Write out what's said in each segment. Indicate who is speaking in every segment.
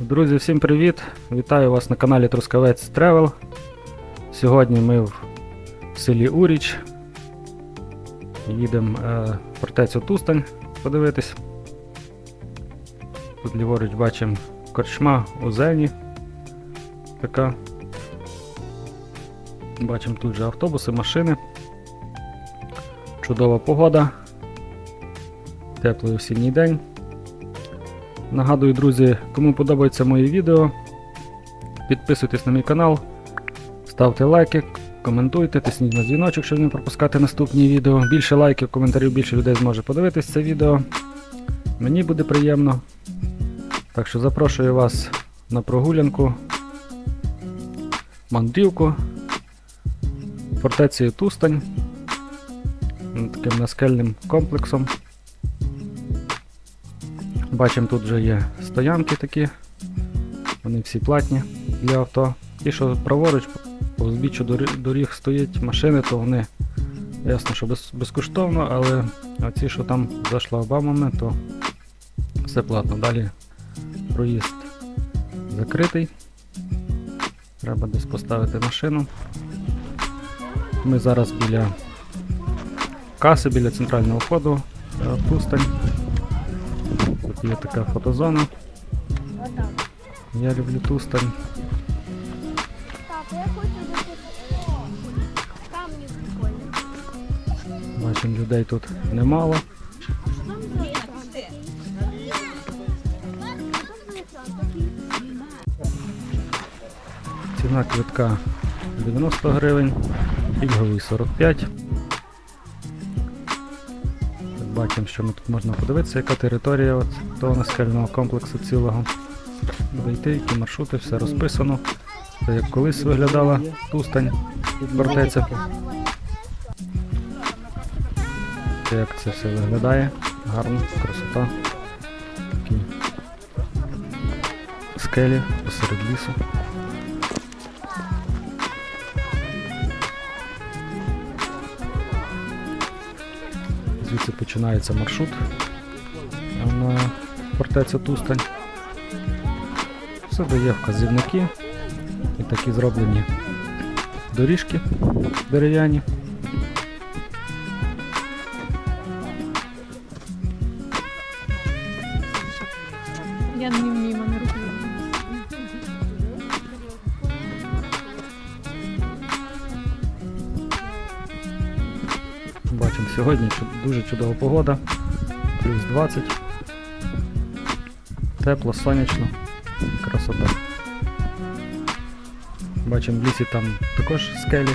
Speaker 1: Друзі, всім привіт! Вітаю вас на каналі Трускавець Тревел. Сьогодні ми в селі Уріч. Їдемо е, фортецю Тустань подивитись. Тут ліворуч бачимо корчма у зелені. Така. Бачимо тут же автобуси, машини. Чудова погода. Теплий осінній день. Нагадую, друзі, кому подобається моє відео, підписуйтесь на мій канал, ставте лайки, коментуйте, тисніть на дзвіночок, щоб не пропускати наступні відео. Більше лайків, коментарів, більше людей зможе подивитись це відео. Мені буде приємно. Так що запрошую вас на прогулянку, мандрівку, фортецею Тустань, таким наскельним комплексом. Бачимо, тут вже є стоянки такі. Вони всі платні для авто. Ті, що праворуч, по узбіччю дорі- доріг стоять машини, то вони ясно, що без, безкоштовно, але оці, що там за шлагбаумами, то все платно. Далі проїзд закритий. Треба десь поставити машину. Ми зараз біля каси, біля центрального входу е, є така фотозона. Я люблю Тустань. Бачимо, людей тут немало. Ціна квитка 90 гривень, пільговий 45. Бачимо, що ми тут можна подивитися, яка територія от того наскельного комплексу цілого. Дойти, які маршрути, все розписано. Це як колись виглядала Тустань, фортеця. Це як це все виглядає. Гарно, красота. Такі скелі посеред лісу. Звідси починається маршрут на фортецю Тустань. Все дає вказівники і такі зроблені доріжки дерев'яні. Сьогодні дуже чудова погода. Плюс 20. Тепло, сонячно. Красота. Бачимо в лісі там також скелі.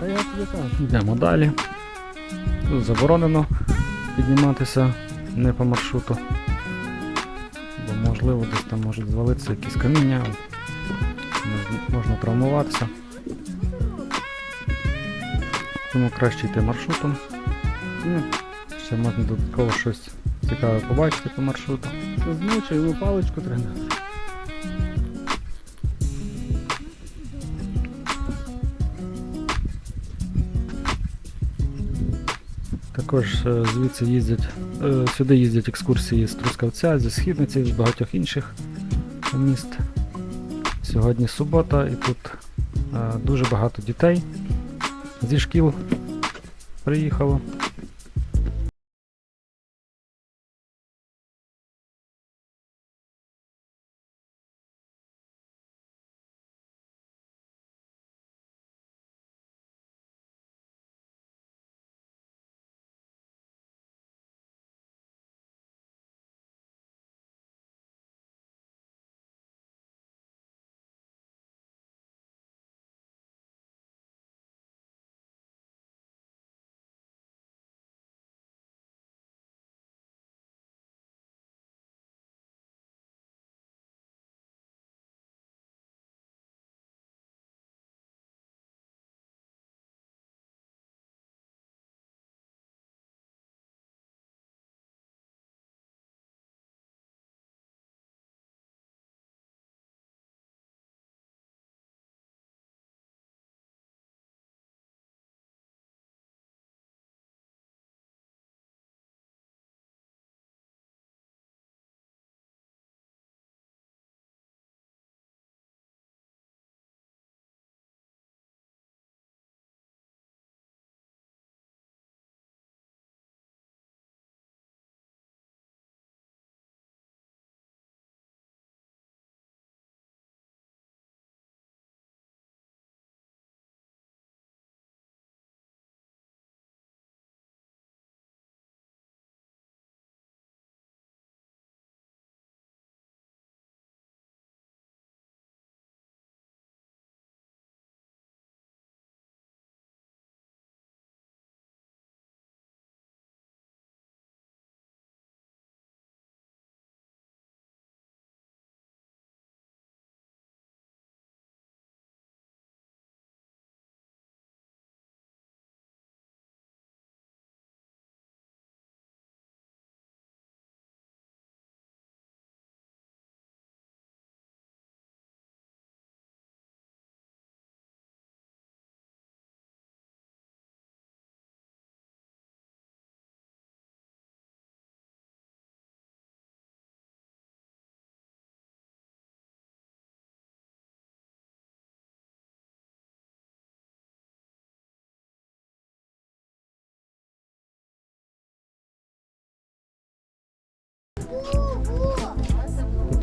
Speaker 1: Та я. Йдемо далі. Тут заборонено підніматися не по маршруту. Бо можливо десь там можуть звалитися якісь каміння, можна, травмуватися. Тому краще йти маршрутом. Ну, ще можна додатково щось цікаве побачити по маршруту. Змучуємо паличку треба. Також е, звідси їздять, е, сюди їздять екскурсії з Трускавця, зі Східниці, з багатьох інших міст. Сьогодні субота і тут е, дуже багато дітей зі шкіл приїхало.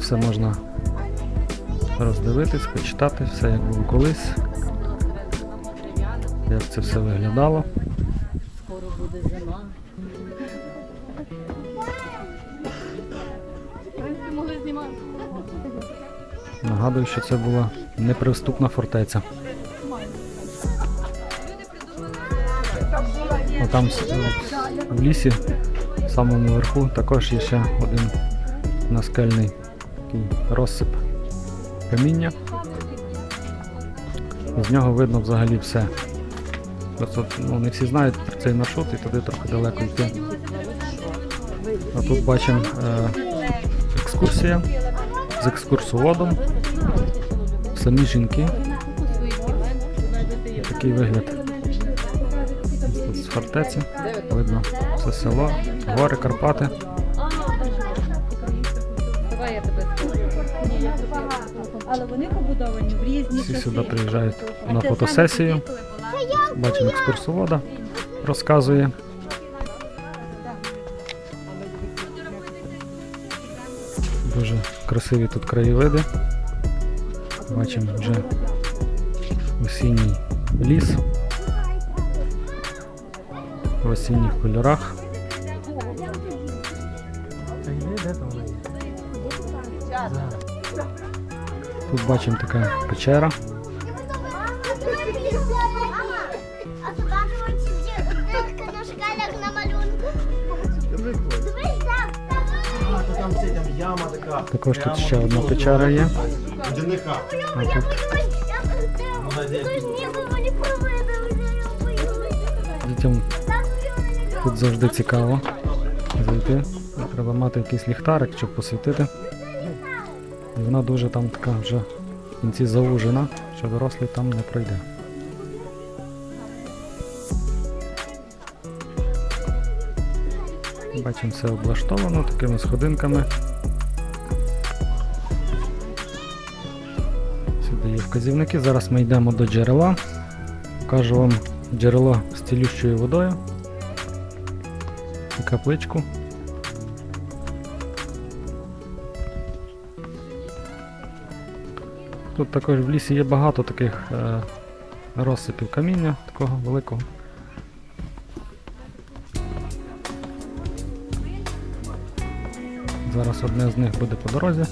Speaker 1: Все можна роздивитись, почитати, все як було колись, як це все виглядало.
Speaker 2: Скоро буде зима.
Speaker 1: Нагадую, що це була неприступна фортеця. А там в лісі, в самому верху, також є ще один наскельний такий розсип каміння. З нього видно взагалі все. Просто ну, не всі знають про цей маршрут і туди трохи далеко йти. А тут бачимо е, екскурсія з екскурсоводом. Самі жінки. Такий вигляд. Тут з фортеці. Видно все село, гори, Карпати.
Speaker 2: Але вони побудовані в різні
Speaker 1: Всі
Speaker 2: часи.
Speaker 1: сюди приїжджають на фотосесію. Бачимо екскурсовода, розказує. Дуже красиві тут краєвиди. Бачимо вже осінній ліс. В осінніх кольорах.
Speaker 3: Там
Speaker 4: яма така.
Speaker 1: Також тут ще одна печера є. А тут дітям тут завжди цікаво зайти. Треба мати якийсь ліхтарик, щоб посвітити. Вона дуже там така вже в кінці заужена, що дорослий там не пройде. Бачимо, все облаштовано такими сходинками. Сюди є вказівники. Зараз ми йдемо до джерела. Покажу вам джерело з цілющою водою. І капличку. Тут також в лісі є багато таких е, розсипів каміння, такого великого. Зараз одне з них буде по дорозі.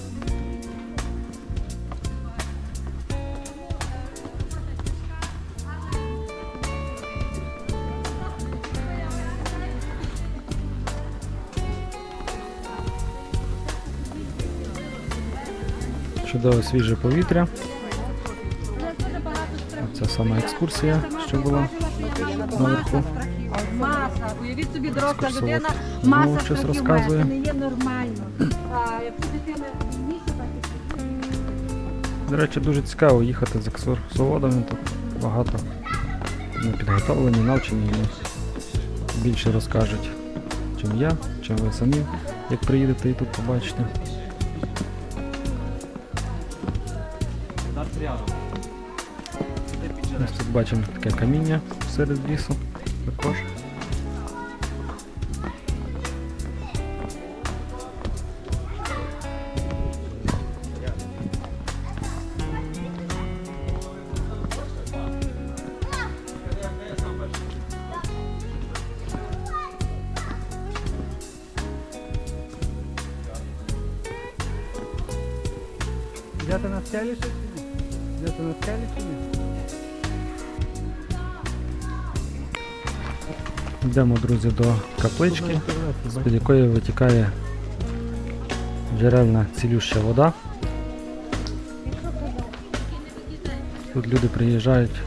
Speaker 1: Чудове свіже повітря. Це сама екскурсія, що була наверху.
Speaker 2: Маса, уявіть собі, доросла людина, маса
Speaker 1: щось розказує.
Speaker 2: не є нормально.
Speaker 1: До речі, дуже цікаво їхати з екскурсоводами. Тут багато не підготовлені, навчені більше розкажуть, чим я, чим ви самі, як приїдете і тут побачите. Ось тут бачимо таке каміння серед лісу також. Йдете на скелі чи на скелі чи? Йдемо, друзі, до каплички, з-під якої витікає джерельна цілюща вода. Тут люди приїжджають,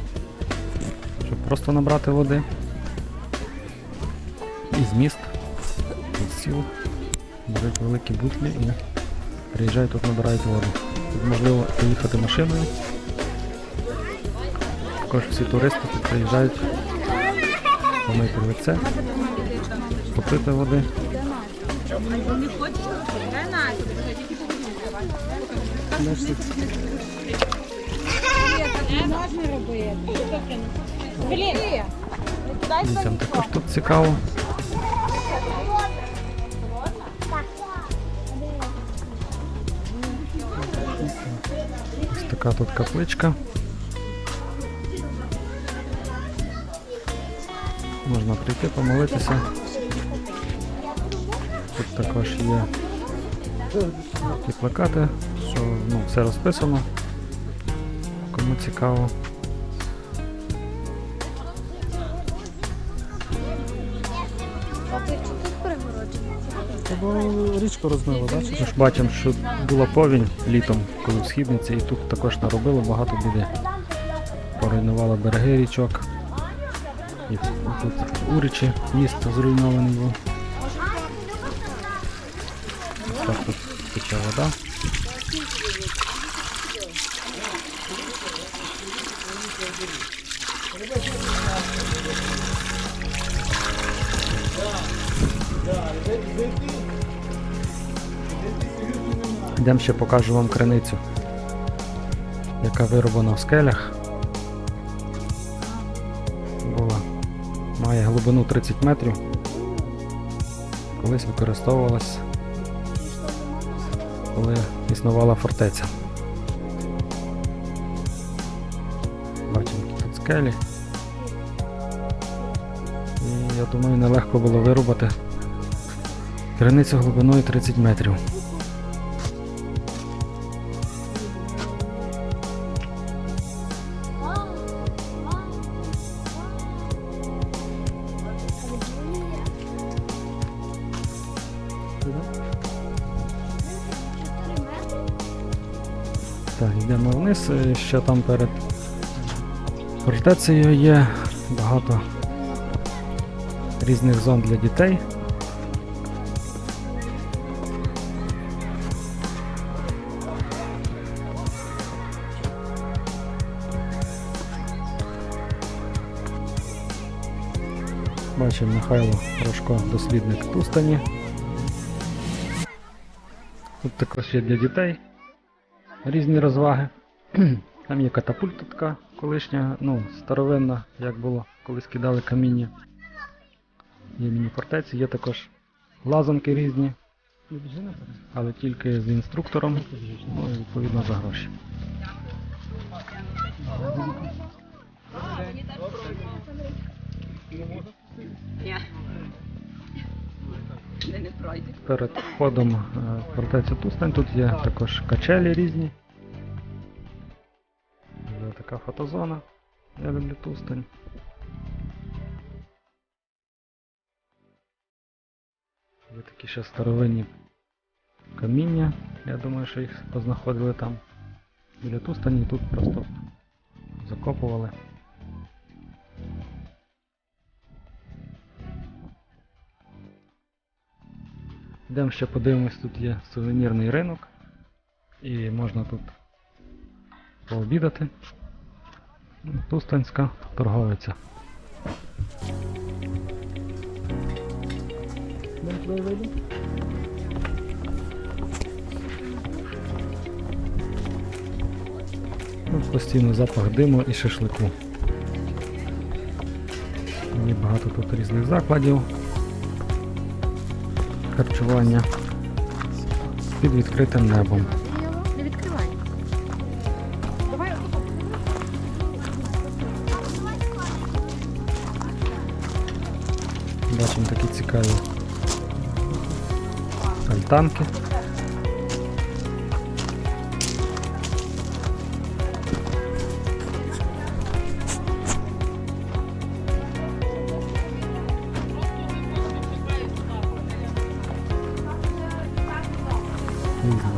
Speaker 1: щоб просто набрати води. Із міст, із сіл. Беруть великі бутлі і приїжджають тут набирають воду. Тут можливо поїхати машиною. Також всі туристи тут приїжджають помити лице, попити води. Дітям також тут цікаво. Така тут капличка. Можна прийти помолитися. Тут також є такі плакати, що ну, все розписано. Кому цікаво.
Speaker 5: Річку розмило?
Speaker 1: Ми ж бачимо, що була повінь літом, коли в східниці, і тут також наробило багато біди. Поруйнувало береги річок. Тут Уричі, міст зруйнований був. Так тут тече вода. Йдемо ще покажу вам криницю, яка вироблена в скелях. Має глибину 30 метрів. Колись використовувалась, коли існувала фортеця. Бачимо тут скелі. І я думаю, нелегко було вирубати криницю глибиною 30 метрів. Е, Ще там перед фортецею є багато різних зон для дітей. Бачимо Михайло Рожко, дослідник Тустані. Тут також є для дітей різні розваги. Там є катапульта така колишня, ну, старовинна, як було, коли скидали каміння. Є міні-фортеці, є також лазанки різні, але тільки з інструктором, ну і відповідно за гроші. Перед входом е, в фортецю Тустань тут є також качелі різні. Така фотозона. Я люблю Тустань. Є такі ще старовинні каміння. Я думаю, що їх познаходили там біля Тустані і тут просто закопували. Йдемо ще подивимось, тут є сувенірний ринок. І можна тут пообідати. Тустанська торговиця. Ну, постійно запах диму і шашлику. Є багато тут різних закладів харчування під відкритим небом. Цікаві альтанки.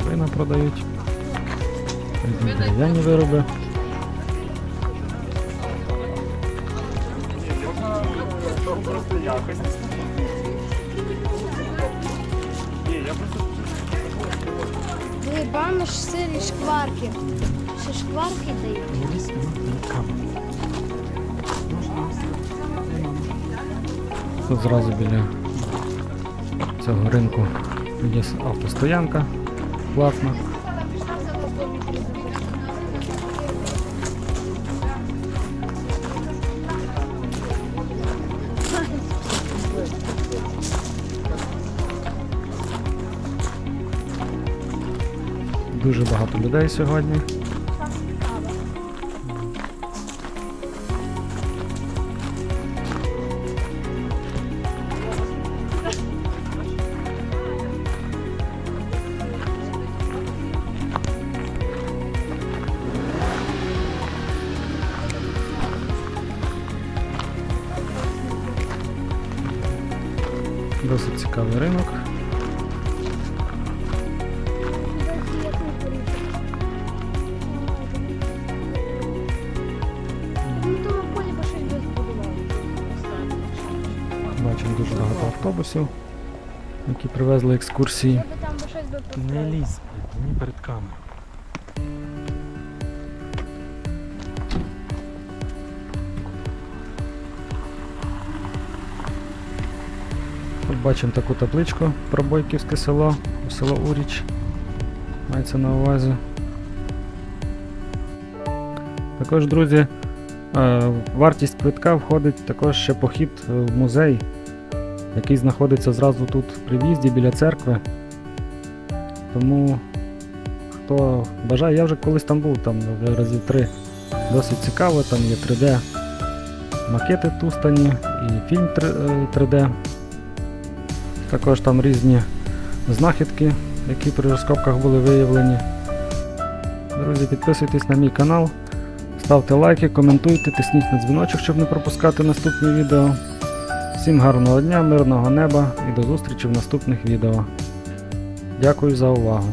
Speaker 1: Вина продають. Дерев'яні вироби.
Speaker 3: Ви ж сирі шкварки. Ще шкварки дають.
Speaker 1: Тут зразу біля цього ринку є автостоянка платна. Дуже багато людей сьогодні. Досить цікавий ринок. Автобусів, які привезли екскурсії.
Speaker 3: Поставив.
Speaker 1: лізь, мені перед камерою. Бачимо таку табличку про Бойківське село, село Уріч. Мається на увазі. Також, друзі, е, вартість квитка входить також ще похід в музей, який знаходиться зразу тут при в'їзді біля церкви. Тому хто бажає, я вже колись там був, там разів три. Досить цікаво, там є 3D макети тустані і фільм 3D. Також там різні знахідки, які при розкопках були виявлені. Друзі, підписуйтесь на мій канал, ставте лайки, коментуйте, тисніть на дзвіночок, щоб не пропускати наступні відео. Всім гарного дня, мирного неба і до зустрічі в наступних відео. Дякую за увагу.